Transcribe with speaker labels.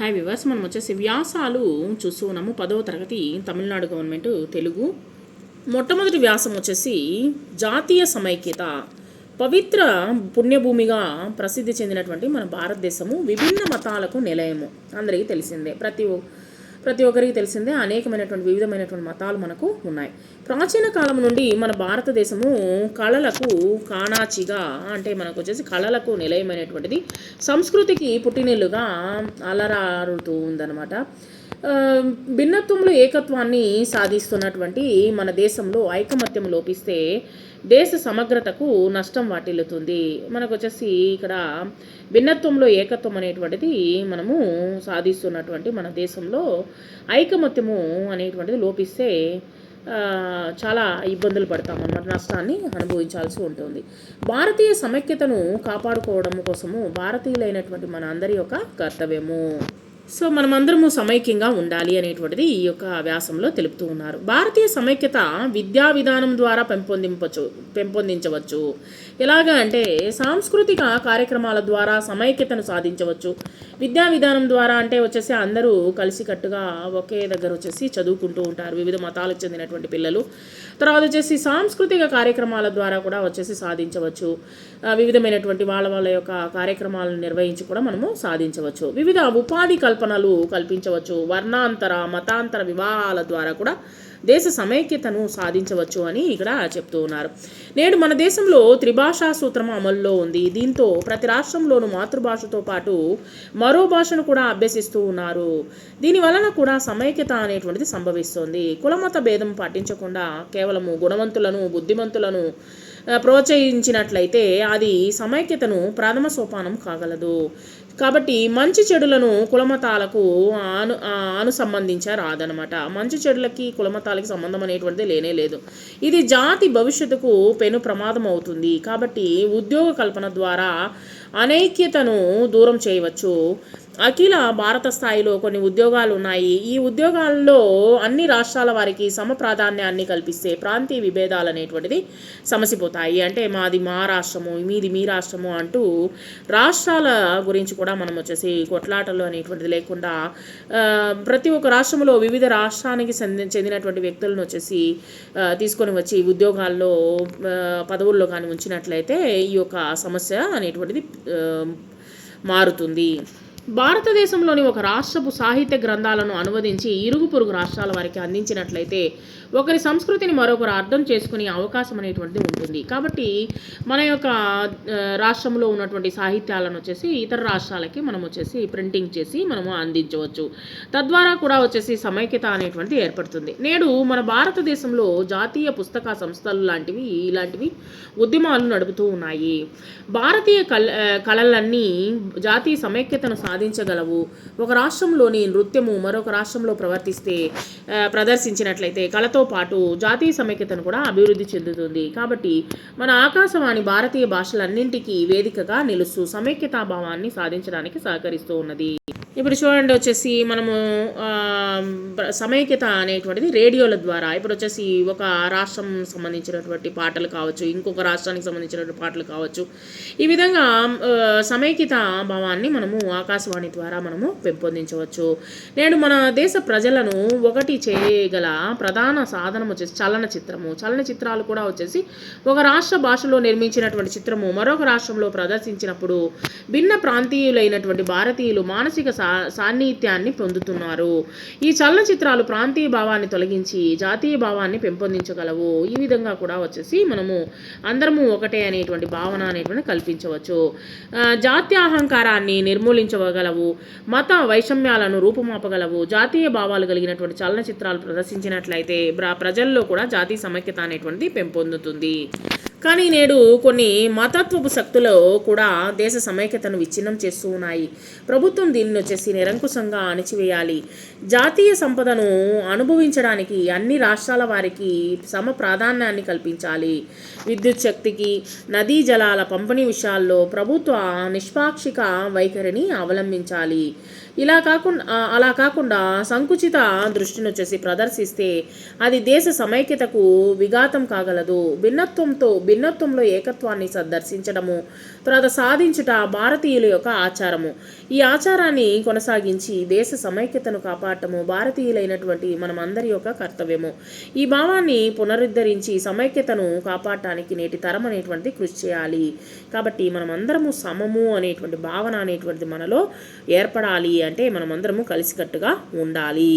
Speaker 1: Hi viewers మనం వచ్చేసి వ్యాసాలు చూస్తూ ఉన్నాము. పదవ తరగతి తమిళనాడు గవర్నమెంట్ తెలుగు. మొట్టమొదటి వ్యాసం వచ్చేసి జాతీయ సమైక్యత పవిత్ర పుణ్యభూమిగా ప్రసిద్ధి చెందినటువంటి మన భారతదేశము. విభిన్న మతాలకు నిలయము. అందరికీ తెలిసిందే. ప్రతి ఒ- ప్రతి ఒక్కరికి తెలిసిందే అనేకమైనటువంటి వివిధమైనటువంటి మతాలు మనకు ఉన్నాయి. ప్రాచీన కాలం నుండి మన భారతదేశము కళలకు కాణాచిగా అంటే మనకు వచ్చేసి కళలకు నిలయమైనటువంటిది. సంస్కృతికి పుట్టినిల్లుగా అలరారుతూ ఉందన్నమాట. భిన్నత్వంలో ఏకత్వాన్ని సాధిస్తున్నటువంటి మన దేశంలో ఐకమత్యం లోపిస్తే దేశ సమగ్రతకు నష్టం వాటిల్లుతుంది. మనకు వచ్చేసి ఇక్కడ భిన్నత్వంలో ఏకత్వం అనేటువంటిది మనము సాధిస్తున్నటువంటి మన దేశంలో ఐకమత్యము అనేటువంటిది లోపిస్తే చాలా ఇబ్బందులు పడతాం అన్నమాట నష్టాన్ని అనుభవించాల్సి ఉంటుంది. భారతీయ సమైక్యతను కాపాడుకోవడం కోసము భారతీయులైనటువంటి మన అందరి యొక్క కర్తవ్యము. సో మనమందరము సమైక్యంగా ఉండాలి అనేటువంటిది ఈ యొక్క వ్యాసంలో తెలుపుతూ ఉన్నారు. భారతీయ సమైక్యత విద్యా విధానం ద్వారా పెంపొందింపచ్చు పెంపొందించవచ్చు. ఎలాగా అంటే సాంస్కృతిక కార్యక్రమాల ద్వారా సమైక్యతను సాధించవచ్చు. విద్యా విధానం ద్వారా అంటే వచ్చేసి అందరూ కలిసికట్టుగా ఒకే దగ్గర వచ్చేసి చదువుకుంటూ ఉంటారు. వివిధ మతాలకు చెందినటువంటి పిల్లలు. తర్వాత వచ్చేసి సాంస్కృతిక కార్యక్రమాల ద్వారా కూడా వచ్చేసి సాధించవచ్చు. వివిధమైనటువంటి వాళ్ళ వాళ్ళ యొక్క కార్యక్రమాలను నిర్వహించి కూడా మనము సాధించవచ్చు. వివిధ ఉపాధి కల్పనలు కల్పించవచ్చు. వర్ణాంతర మతాంతర వివాహాల ద్వారా కూడా దేశ సమైక్యతను సాధించవచ్చు అని ఇక్కడ చెప్తూ ఉన్నారు. నేడు మన దేశంలో త్రిభాషా సూత్రం అమల్లో ఉంది. దీంతో ప్రతి రాష్ట్రంలోనూ మాతృభాషతో పాటు మరో భాషను కూడా అభ్యసిస్తూ ఉన్నారు. దీని వలన కూడా సమైక్యత అనేటువంటిది సంభవిస్తుంది. కులమత భేదం పాటించకుండా కేవలము గుణవంతులను బుద్ధిమంతులను ప్రోత్సహించినట్లయితే అది సమైక్యతను ప్రథమ సోపానం కాగలదు. కాబట్టి మంచి చెడులను కులమతాలకు అను ఆ, అనుసంబంధించరాదనమాట. మంచి చెడులకి కులమతాలకి సంబంధం అనేటువంటిది లేనే లేదు. ఇది జాతి భవిష్యత్తుకు పెను ప్రమాదం అవుతుంది కాబట్టి ఉద్యోగ కల్పన ద్వారా అనైక్యతను దూరం చేయవచ్చు. అఖిల భారత స్థాయిలో కొన్ని ఉద్యోగాలు ఉన్నాయి. ఈ ఉద్యోగాల్లో అన్ని రాష్ట్రాల వారికి సమ ప్రాధాన్యాన్ని కల్పిస్తే ప్రాంతీయ విభేదాలు అనేటువంటిది సమసిపోతాయి. అంటే మాది మా రాష్ట్రము మీది మీ రాష్ట్రము అంటూ రాష్ట్రాల గురించి కూడా మనం వచ్చేసి కొట్లాటలు అనేటువంటిది లేకుండా ప్రతి ఒక్క రాష్ట్రంలో వివిధ రాష్ట్రానికి చెంది- చెందినటువంటి వ్యక్తులను వచ్చేసి తీసుకొని వచ్చి ఉద్యోగాల్లో పదవుల్లో కానీ ఉంచినట్లయితే ఈ యొక్క సమస్య అనేటువంటిది మారుతుంది. భారతదేశంలోని ఒక రాష్ట్రపు సాహిత్య గ్రంథాలను అనువదించి ఇరుగు పొరుగు రాష్ట్రాల వారికి అందించినట్లయితే ఒకరి సంస్కృతిని మరొకరు అర్థం చేసుకునే అవకాశం అనేటువంటిది ఉంటుంది. కాబట్టి మన యొక్క రాష్ట్రంలో ఉన్నటువంటి సాహిత్యాలను వచ్చేసి ఇతర రాష్ట్రాలకి మనం వచ్చేసి ప్రింటింగ్ చేసి మనము అందించవచ్చు. తద్వారా కూడా వచ్చేసి సమైక్యత అనేటువంటిది ఏర్పడుతుంది. నేడు మన భారతదేశంలో జాతీయ పుస్తక సంస్థలు లాంటివి ఇలాంటివి ఉద్యమాలు నడుపుతూ ఉన్నాయి. భారతీయ కల కళలన్నీ జాతీయ సమైక్యతను సాధించగలవు. ఒక రాష్ట్రంలోని నృత్యము మరొక రాష్ట్రంలో ప్రవర్తిస్తే ప్రదర్శించినట్లయితే కళతో పాటు జాతీయ సమైక్యతను కూడా అభివృద్ధి చెందుతుంది. కాబట్టి మన ఆకాశవాణి భారతీయ భాషలన్నింటికీ వేదికగా నిలుస్తూ సమైక్యతా భావాన్ని సాధించడానికి సహకరిస్తూ ఉన్నది. ఇప్పుడు చూడండి వచ్చేసి మనము సమైక్యత అనేటువంటిది రేడియోల ద్వారా ఇప్పుడు వచ్చేసి ఒక రాష్ట్రం సంబంధించినటువంటి పాటలు కావచ్చు ఇంకొక రాష్ట్రానికి సంబంధించినటువంటి పాటలు కావచ్చు ఈ విధంగా సమైక్యత భావాన్ని మనము ఆకాశవాణి ద్వారా మనము పెంపొందించవచ్చు. నేడు మన దేశ ప్రజలను ఒకటి చేయగల ప్రధాన సాధనం వచ్చేసి చలనచిత్రము. చలనచిత్రాలు కూడా వచ్చేసి ఒక రాష్ట్ర భాషలో నిర్మించినటువంటి చిత్రము. మరొక రాష్ట్రంలో ప్రదర్శించినప్పుడు భిన్న ప్రాంతీయులైనటువంటి భారతీయులు మానసిక సా సాన్నిహిత్యాన్ని పొందుతున్నారు. ఈ చలనచిత్రాలు ప్రాంతీయ భావాన్ని తొలగించి జాతీయ భావాన్ని పెంపొందించగలవు. ఈ విధంగా కూడా వచ్చేసి మనము అందరము ఒకటే అనేటువంటి భావన అనేటువంటి కల్పించవచ్చు. ఆ, జాత్యాహంకారాన్ని నిర్మూలించగలవు. మత వైషమ్యాలను రూపుమాపగలవు. జాతీయ భావాలు కలిగినటువంటి చలనచిత్రాలు ప్రదర్శించినట్లయితే ప్ర- ప్రజల్లో కూడా జాతీయ సమైక్యత అనేటువంటిది పెంపొందుతుంది. కానీ నేడు కొన్ని మతత్వపు శక్తులు కూడా దేశ సమైక్యతను విచ్ఛిన్నం చేస్తూ ఉన్నాయి. ప్రభుత్వం దీన్ని వచ్చేసి నిరంకుశంగా అణిచివేయాలి. జాతీయ సంపదను అనుభవించడానికి అన్ని రాష్ట్రాల వారికి సమ ప్రాధాన్యాన్ని కల్పించాలి. విద్యుత్ శక్తికి నదీ జలాల పంపిణీ విషయాల్లో ప్రభుత్వ నిష్పాక్షిక వైఖరిని అవలంబించాలి. ఇలా కాకుండా అలా కాకుండా సంకుచిత దృష్టిని వచ్చేసి ప్రదర్శిస్తే అది దేశ సమైక్యతకు విఘాతం కాగలదు. భిన్నత్వంతో భిన్నత్వంలో ఏకత్వాన్ని దర్శించడము తర్వాత సాధించుట భారతీయుల యొక్క ఆచారము. ఈ ఆచారాన్ని కొనసాగించి దేశ సమైక్యతను కాపాడటము భారతీయులైనటువంటి మనమందరి యొక్క కర్తవ్యము. ఈ భావాన్ని పునరుద్ధరించి సమైక్యతను కాపాడటానికి నేటి తరం అనేటువంటి కృషి చేయాలి. కాబట్టి మనమందరము సమము అనేటువంటి భావన అనేటువంటిది మనలో ఏర్పడాలి అంటే మనమందరము కలిసికట్టుగా ఉండాలి.